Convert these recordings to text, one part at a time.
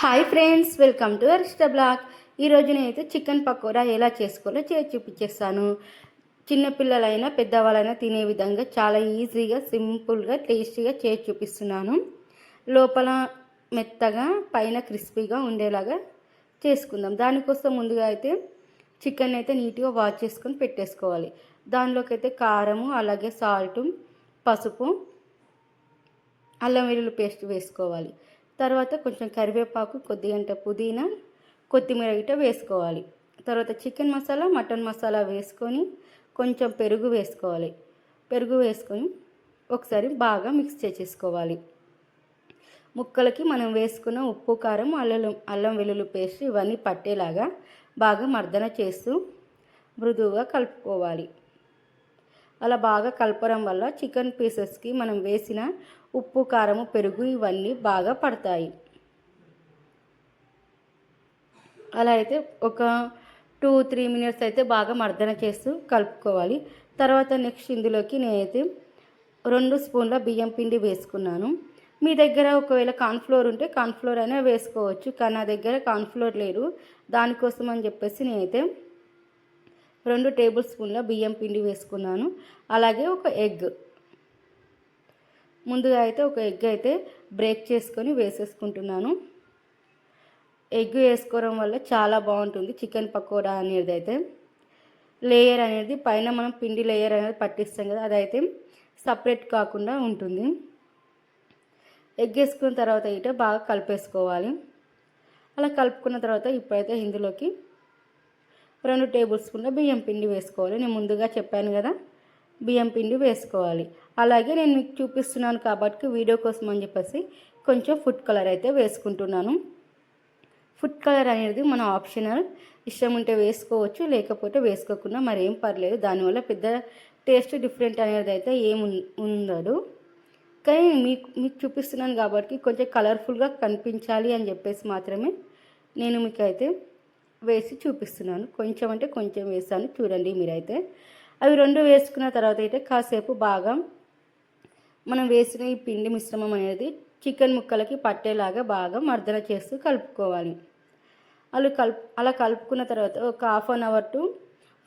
Hi friends welcome to Arishta blog. ఈరోజు నేనైతే chicken pakoda ఎలా చేసుకోవాలో చేసి చూపించేస్తాను. చిన్నపిల్లలైనా పెద్దవాళ్ళైనా తినే విధంగా చాలా ఈజీగా సింపుల్గా టేస్టీగా చేసి చూపిస్తున్నాను. లోపల మెత్తగా పైన క్రిస్పీగా ఉండేలాగా చేసుకుందాం. దానికోసం ముందుగా అయితే చికెన్ అయితే నీట్గా వాష్ చేసుకొని పెట్టేసుకోవాలి. దానిలోకి అయితే కారము అలాగే సాల్ట్ పసుపు అల్లం వెల్లుల్లి పేస్ట్ వేసుకోవాలి. తర్వాత కొంచెం కరివేపాకు కొద్దిగంట పుదీనా కొత్తిమీర గిట్ట వేసుకోవాలి. తర్వాత చికెన్ మసాలా మటన్ మసాలా వేసుకొని కొంచెం పెరుగు వేసుకోవాలి. పెరుగు వేసుకొని ఒకసారి బాగా మిక్స్ చేసేసుకోవాలి. ముక్కలకి మనం వేసుకున్న ఉప్పు కారం అల్లం అల్లం వెల్లుల్లి పేస్ట్ ఇవన్నీ పట్టేలాగా బాగా మర్దన చేస్తూ మృదువుగా కలుపుకోవాలి. అలా బాగా కలపడం వల్ల చికెన్ పీసెస్కి మనం వేసిన ఉప్పు కారము పెరుగు ఇవన్నీ బాగా పడతాయి. అలా అయితే ఒక టూ త్రీ మినిట్స్ అయితే బాగా మర్దన చేస్తూ కలుపుకోవాలి. తర్వాత నెక్స్ట్ ఇందులోకి నేనైతే రెండు స్పూన్ల బియ్యం పిండి వేసుకున్నాను. మీ దగ్గర ఒకవేళ కార్న్ఫ్లోర్ ఉంటే కార్న్ఫ్లోర్ అయినా వేసుకోవచ్చు కానీ నా దగ్గర కార్న్ఫ్లోర్ లేదు. దానికోసం అని చెప్పేసి నేనైతే రెండు టేబుల్ స్పూన్ల బియ్యం పిండి వేసుకున్నాను. అలాగే ఒక ఎగ్. ముందుగా అయితే ఒక ఎగ్ అయితే బ్రేక్ చేసుకొని వేసేసుకుంటున్నాను. ఎగ్ వేసుకోవడం వల్ల చాలా బాగుంటుంది చికెన్ పకోడా అనేది అయితే. లేయర్ అనేది పైన మనం పిండి లేయర్ అనేది పట్టిస్తాం కదా అదైతే సపరేట్ కాకుండా ఉంటుంది. ఎగ్ వేసుకున్న తర్వాత ఇట బాగా కలిపేసుకోవాలి. అలా కలుపుకున్న తర్వాత ఇప్పుడైతే ఇందులోకి రెండు టేబుల్ స్పూన్ల బియ్యం పిండి వేసుకోవాలి. నేను ముందుగా చెప్పాను కదా బియ్యం పిండి వేసుకోవాలి. అలాగే నేను మీకు చూపిస్తున్నాను కాబట్టి వీడియో కోసం అని చెప్పేసి కొంచెం ఫుడ్ కలర్ అయితే వేసుకుంటున్నాను. ఫుడ్ కలర్ అనేది మన ఆప్షనల్. ఇష్టం ఉంటే వేసుకోవచ్చు లేకపోతే వేసుకోకుండా మరేం పర్లేదు. దానివల్ల పెద్ద టేస్ట్ డిఫరెంట్ అనేది అయితే ఏం ఉండదు. కానీ మీకు మీకు చూపిస్తున్నాను కాబట్టి కొంచెం కలర్ఫుల్గా కనిపించాలి అని చెప్పేసి మాత్రమే నేను మీకు అయితే వేసి చూపిస్తున్నాను. కొంచెం అంటే కొంచెం వేసాను చూడండి మీరైతే. అవి రెండు వేసుకున్న తర్వాత అయితే కాసేపు బాగా మనం వేసిన ఈ పిండి మిశ్రమం అనేది చికెన్ ముక్కలకి పట్టేలాగా బాగా మర్దన చేస్తూ కలుపుకోవాలి. అలా కలుపు అలా కలుపుకున్న తర్వాత ఒక half an hour to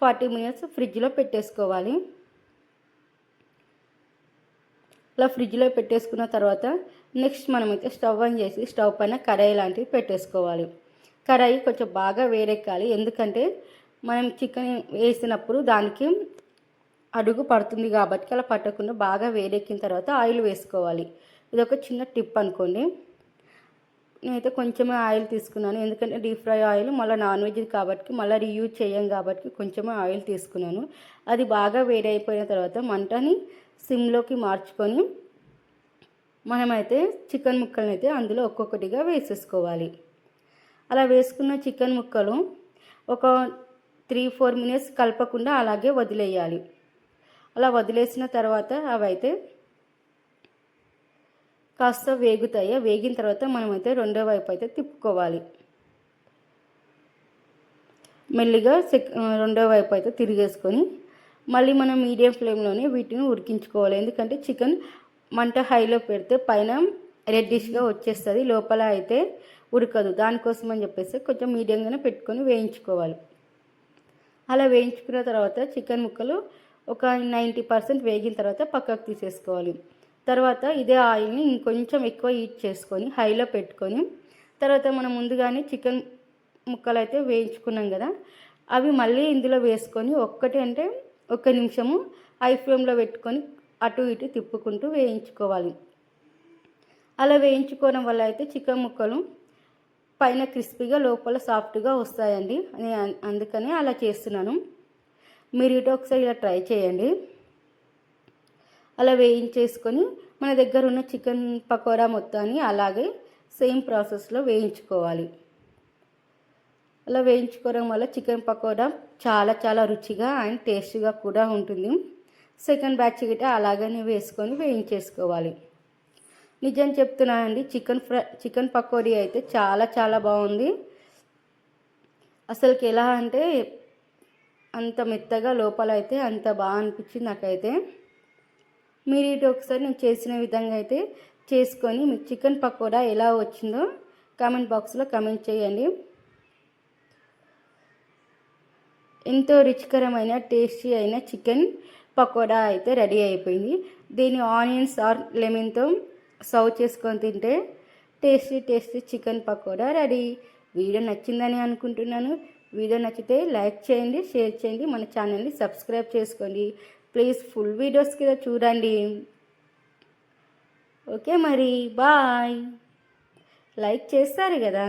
forty minutes ఫ్రిడ్జ్లో పెట్టేసుకోవాలి. అలా ఫ్రిడ్జ్లో పెట్టేసుకున్న తర్వాత నెక్స్ట్ మనమైతే స్టవ్ ఆన్ చేసి స్టవ్ పైన కడాయి లాంటివి పెట్టేసుకోవాలి. కడాయి కొంచెం బాగా వేరెక్కాలి ఎందుకంటే మనం చికెన్ వేసినప్పుడు దానికి అడుగు పడుతుంది కాబట్టి అలా పట్టకుండా బాగా వేడెక్కిన తర్వాత ఆయిల్ వేసుకోవాలి. ఇది ఒక చిన్న టిప్ అనుకోండి. నేనైతే కొంచెమే ఆయిల్ తీసుకున్నాను. ఎందుకంటే డీప్ ఫ్రై ఆయిల్ మళ్ళీ నాన్ వెజ్ కాబట్టి మళ్ళీ రీయూజ్ చేయం కాబట్టి కొంచెమే ఆయిల్ తీసుకున్నాను. అది బాగా వేడి అయిపోయిన తర్వాత మంటని సిమ్లోకి మార్చుకొని మనమైతే చికెన్ ముక్కలను అయితే అందులో ఒక్కొక్కటిగా వేసేసుకోవాలి. అలా వేసుకున్న చికెన్ ముక్కలు ఒక త్రీ ఫోర్ మినిట్స్ కలపకుండా అలాగే వదిలేయాలి. అలా వదిలేసిన తర్వాత అవైతే కాస్త వేగుతాయి. వేగిన తర్వాత మనమైతే రెండో వైపు అయితే తిప్పుకోవాలి. మెల్లిగా సెక్ రెండో వైపు అయితే తిరిగేసుకొని మళ్ళీ మనం మీడియం ఫ్లేమ్లోనే వీటిని ఉడికించుకోవాలి. ఎందుకంటే చికెన్ మంట హైలో పెడితే పైన రెడ్డిష్గా వచ్చేస్తుంది. లోపల అయితే ఉడకదు. దానికోసం అని చెప్పేసి కొంచెం మీడియంగానే పెట్టుకొని వేయించుకోవాలి. అలా వేయించుకున్న తర్వాత చికెన్ ముక్కలు ఒక నైంటీ పర్సెంట్ వేగిన తర్వాత పక్కకు తీసేసుకోవాలి. తర్వాత ఇదే ఆయిల్ని ఇంకొంచెం ఎక్కువ హీట్ చేసుకొని హైలో పెట్టుకొని తర్వాత మనం ముందుగానే చికెన్ ముక్కలు అయితే వేయించుకున్నాం కదా అవి మళ్ళీ ఇందులో వేసుకొని ఒక్కటి అంటే ఒక నిమిషము హై ఫ్లేమ్లో పెట్టుకొని అటు ఇటు తిప్పుకుంటూ వేయించుకోవాలి. అలా వేయించుకోవడం వల్ల అయితే చికెన్ ముక్కలు పైన క్రిస్పీగా లోపల సాఫ్ట్గా వస్తాయండి. నేను అందుకని అలా చేస్తున్నాను. మీరు ఇటు ఒకసారి ఇలా ట్రై చేయండి. అలా వేయించేసుకొని మన దగ్గర ఉన్న చికెన్ పకోడా మొత్తాన్ని అలాగే సేమ్ ప్రాసెస్లో వేయించుకోవాలి. అలా వేయించుకోవడం వల్ల చికెన్ పకోడా చాలా చాలా రుచిగా అండ్ టేస్ట్గా కూడా ఉంటుంది. సెకండ్ బ్యాచ్ గిట్ట అలాగనే వేసుకొని వేయించేసుకోవాలి. నిజం చెప్తున్నానండి. చికెన్ ఫ్రై చికెన్ పకోడీ అయితే చాలా చాలా బాగుంది. అసలుకి ఎలా అంటే అంత మెత్తగా లోపల అయితే అంత బాగా అనిపించింది నాకైతే. మీరు ఇటు ఒకసారి నేను చేసిన విధంగా అయితే చేసుకొని మీకు చికెన్ పకోడా ఎలా వచ్చిందో కామెంట్ బాక్స్లో కమెంట్ చేయండి. ఎంతో రుచికరమైన టేస్టీ అయిన చికెన్ పకోడా అయితే రెడీ అయిపోయింది. దీన్ని ఆనియన్స్ ఆర్ లెమన్తో సర్వ్ చేసుకొని తింటే tasty tasty chicken pakoda ready. Video నచ్చిందని అనుకుంటున్నాను. వీడియో నచ్చితే లైక్ చేయండి షేర్ చేయండి మన ఛానల్ని సబ్స్క్రైబ్ చేసుకోండి. ప్లీజ్ ఫుల్ వీడియోస్ కింద చూడండి. ఓకే మరి బాయ్. లైక్ చేస్తారు కదా.